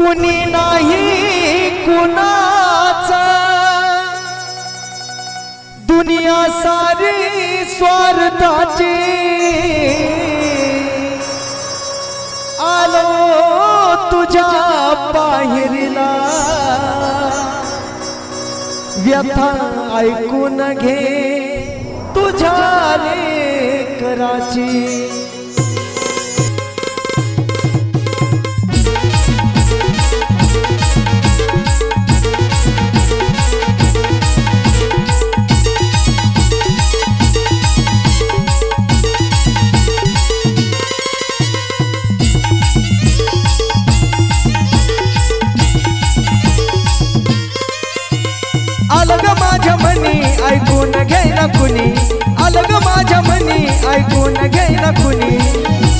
कुणी नाही कुणाचा. दुनिया सारी स्वार्थाची. आलो तुझ्या बाहेरीला व्यथा ऐकून घे तुझ्या लेकराची. ऐकून ना कुणी अलग माझ्या मनी ऐकून घे कुणी?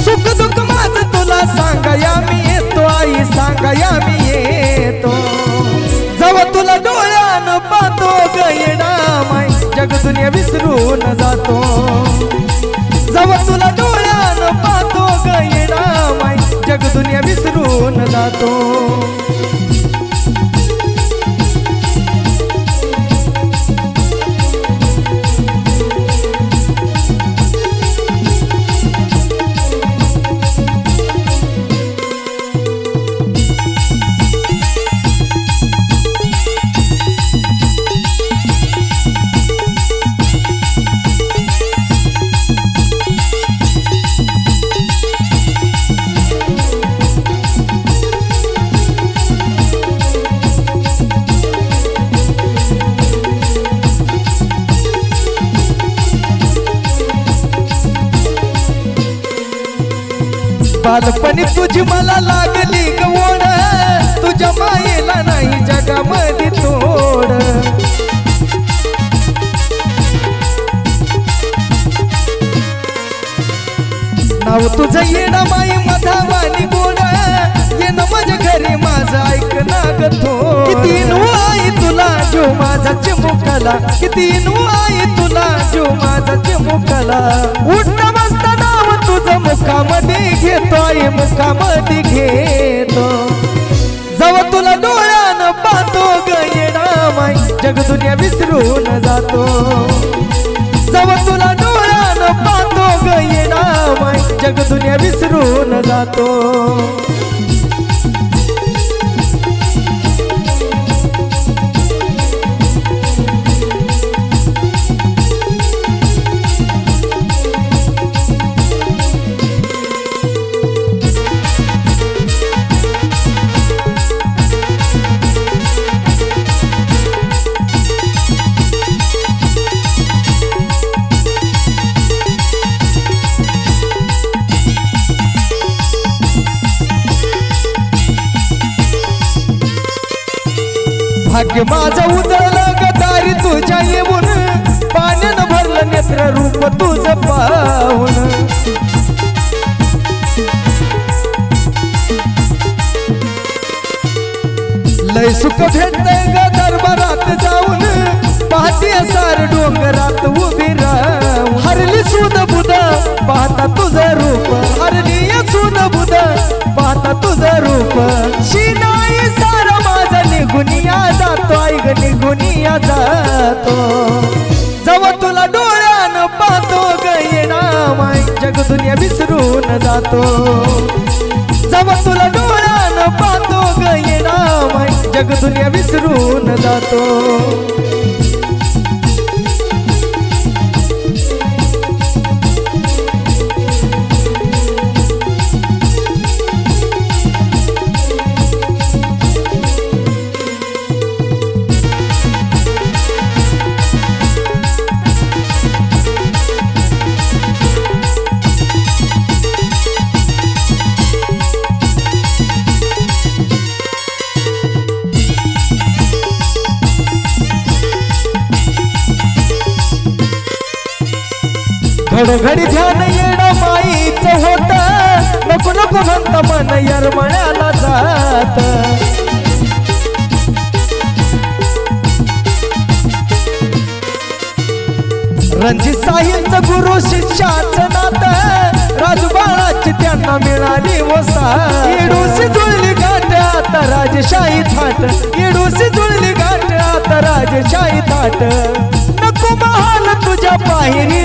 सुख दुःख माझ तुला सांगया मी येतो आई सांगया मी येतो. जव तुला डोळ्यान पाहतो गयडा माय जग दुनिया विसरून जातो. जव तुला डोळ्यानं पाहतो गयडा माय जग दुनिया विसरून जातो. बालपणी तुझी मला लागली गोड तुझ्या मायेला नाही जगामध्ये तोड. नाव तुझं येणं माई मधावानी गोड. येणं माझ्या घरी माझं ऐक ना ग किती नु आई तुला जो माझा चिमुकला. किती नु आई तुला जो माझा चिमुकला. उठता मुखामध्ये घेतो आई मुखामध्ये घेतो. जवळ तुला डोळ्यानं पाहतो ग येणा जग दुनिया विसरून जातो. जवळ तुला डोळ्यानं पाहतो ग येणा जग दुनिया विसरून जातो. भाग्य माझं उजळलं ग तुझ्या येऊन. पाण्यानं भरलं नेत्र रूप तुझ पाहून. लय सुख भेटतंय ग दरबारात जाऊन. पाहते सार डोंगरात उभी जातो जव तुला डोळ्यानं पाहतो ग येणा जग दुनिया विसरून जातो. घडघडी ध्यान येणं माईच होत. नको नको म्हणत मन यरमण्याला जात. रणजित साहिलचं गुरु शिष्याचं नात. राजबाळाची त्यांना मिळाली वसा इडूसी जुळली आता राजशाही थाट. इडूशी जुळली गाठ आता राजशाही थाट. नको महाल तुझ्या पाहिरी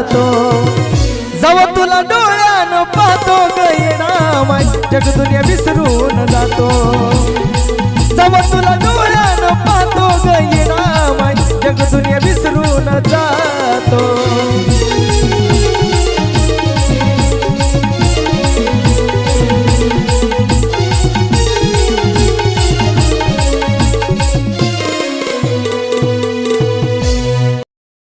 जातो जव तुला डोळ्यानं पाहतो ग जग दुनिया विसरून जातो.